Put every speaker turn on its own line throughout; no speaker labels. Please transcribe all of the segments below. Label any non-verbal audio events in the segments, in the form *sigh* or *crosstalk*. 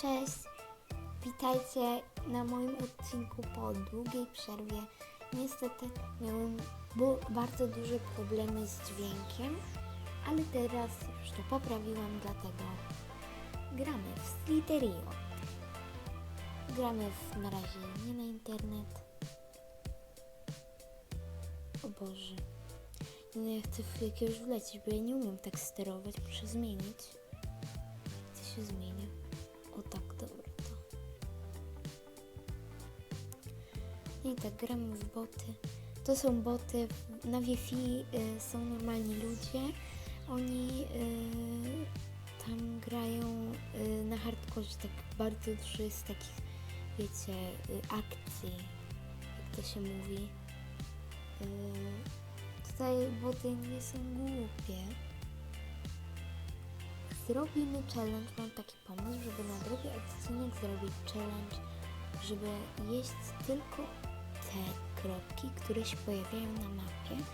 Cześć! Witajcie na moim odcinku po długiej przerwie. Niestety miałem bardzo duże problemy z dźwiękiem, ale teraz już to poprawiłam, dlatego gramy w Sliterio. Gramy w, na razie nie na internet. O Boże. No ja chcę w jakiegoś wlecieć, bo ja nie umiem tak sterować. Muszę zmienić. Co się zmienia? O tak, dobra to. I tak, gramy w boty. To są boty, na Wi-Fi y, są normalni ludzie. Oni y, tam grają y, na hardkorze, tak bardzo dużo jest takich, wiecie, y, akcji, jak to się mówi. Y, tutaj boty nie są głupie. Zrobimy challenge, mam taki pomysł, żeby na drugi odcinek zrobić challenge, żeby jeść tylko te kropki, które się pojawiają na mapie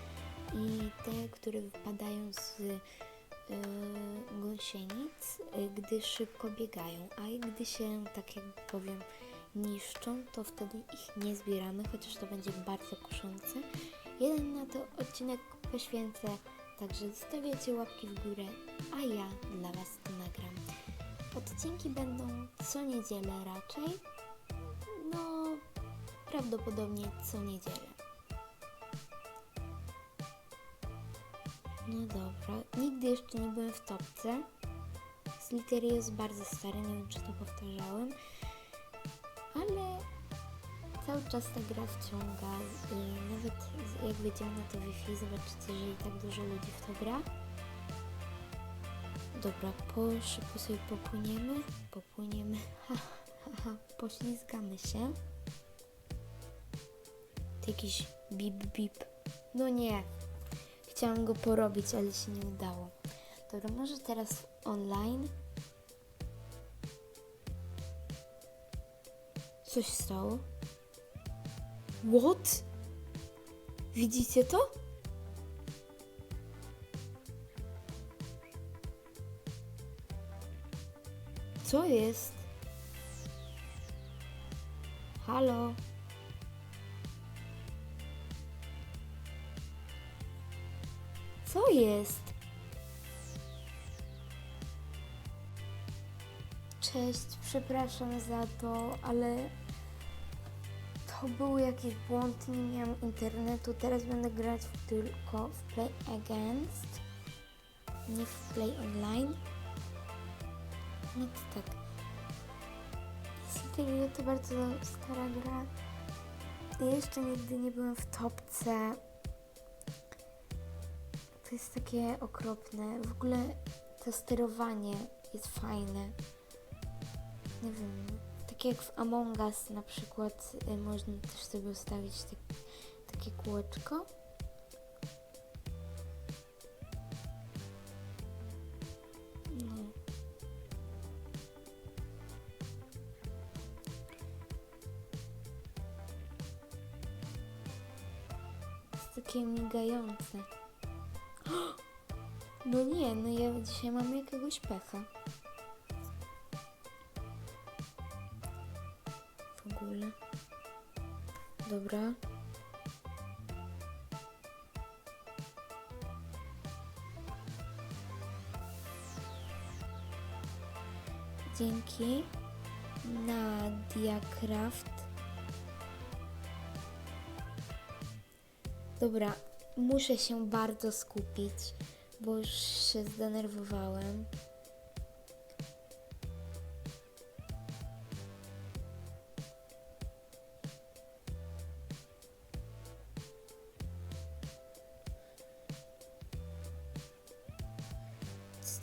i te, które wypadają z yy, gąsienic, yy, gdy szybko biegają, a gdy się, tak jak powiem, niszczą, to wtedy ich nie zbieramy, chociaż to będzie bardzo kuszące. Jeden na to odcinek poświęcę, także zostawiacie łapki w górę, a ja dla Was to nagram. Odcinki będą co niedzielę raczej, no prawdopodobnie co niedzielę. No dobra, nigdy jeszcze nie byłem w topce. Slitery jest bardzo stary, nie wiem czy to powtarzałem, ale cały czas ta gra wciąga. I nawet jak wejdziemy na to Wi-Fi, zobaczycie, że i tak dużo ludzi w to gra. Dobra, po szybko sobie popłyniemy. Popłyniemy. *laughs* Ha, ha, ha, poślizgamy się. To jakiś bip bip. No nie. Chciałam go porobić, ale się nie udało. Dobra, może teraz online. Coś stało? What? Widzicie to? Co jest? Halo? Co jest? Cześć, przepraszam za to, ale był jakiś błąd, nie miałam internetu. Teraz będę grać tylko w Play Against, nie w Play Online. To tak. City to bardzo stara gra. Jeszcze nigdy nie byłem w topce. To jest takie okropne. W ogóle to sterowanie jest fajne. Nie wiem, takie jak w Among Us na przykład y, można też sobie ustawić tak, takie kółeczko. No. Jest takie migające. *gasps* No nie, no ja dzisiaj mam jakiegoś pecha. Ogóle. Dobra. Dzięki. Nadia Craft. Dobra, muszę się bardzo skupić, bo już się zdenerwowałem.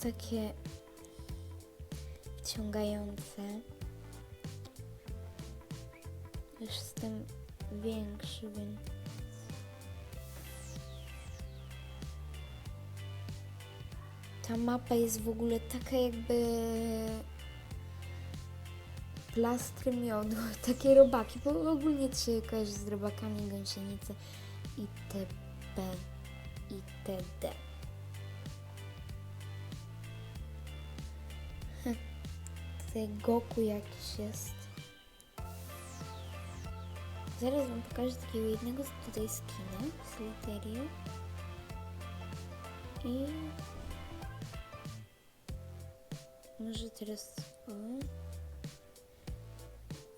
Takie wciągające. Już jestem większy, więc. Ta mapa jest w ogóle taka jakby plastry miodu, *laughs* takie robaki, bo ogólnie się kojarzy z robakami gąsienice itp. itd. Tutaj Goku jakiś jest. Zaraz wam pokażę takiego jednego tutaj skina z Literium. I może teraz o.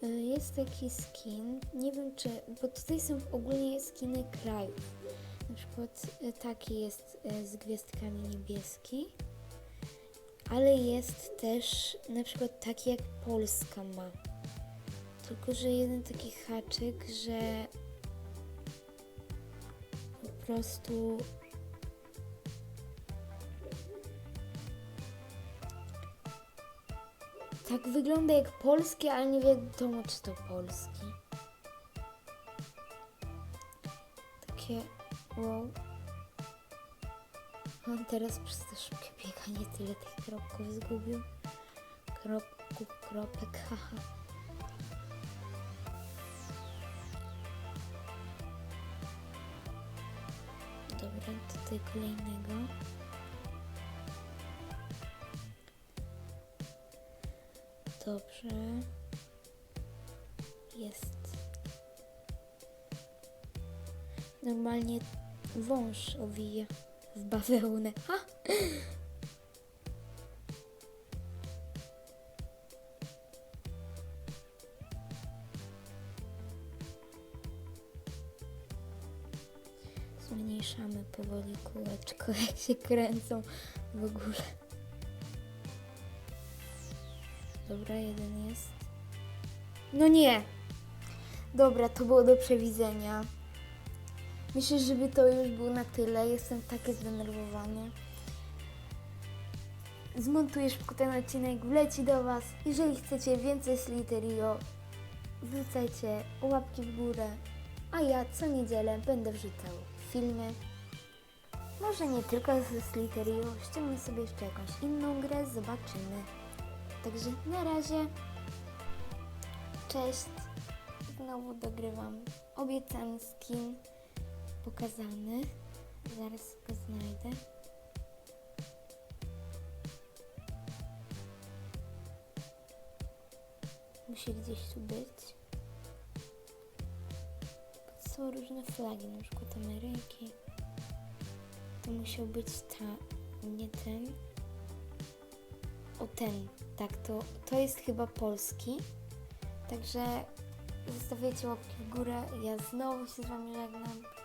Y, Jest taki skin, nie wiem czy, bo tutaj są ogólnie skiny krajów. Na przykład y, taki jest y, z gwiazdkami niebieski, ale jest też na przykład taki jak Polska ma. Tylko, że jeden taki haczyk, że po prostu tak wygląda jak polski, ale nie wiadomo czy to polski. Takie wow. On teraz przez to szybkie bieganie tyle tych kropków zgubił. Kropków, kropek, haha. Dobra, tutaj kolejnego. Dobrze. Jest. Normalnie wąż owija w bawełnę. Ha! Zmniejszamy powoli kółeczko, *laughs* jak się kręcą w ogóle. Dobra, jeden jest. No nie! Dobra, to było do przewidzenia. Myślę, żeby to już było na tyle. Jestem taki zdenerwowany. Zmontuję szybko ten odcinek, wleci do Was. Jeżeli chcecie więcej Sliterio, wrzucajcie łapki w górę. A ja co niedzielę będę wrzucał filmy. Może nie tylko ze Sliterio, ściągnę sobie jeszcze jakąś inną grę, zobaczymy. Także na razie. Cześć. Znowu dogrywam obiecany skin pokazany. Zaraz go znajdę. Musi gdzieś tu być. Są różne flagi, na przykład Ameryki. To musiał być ta, nie ten. O ten, tak, to, to jest chyba polski. Także zostawiajcie łapki w górę. Ja znowu się z Wami żegnam.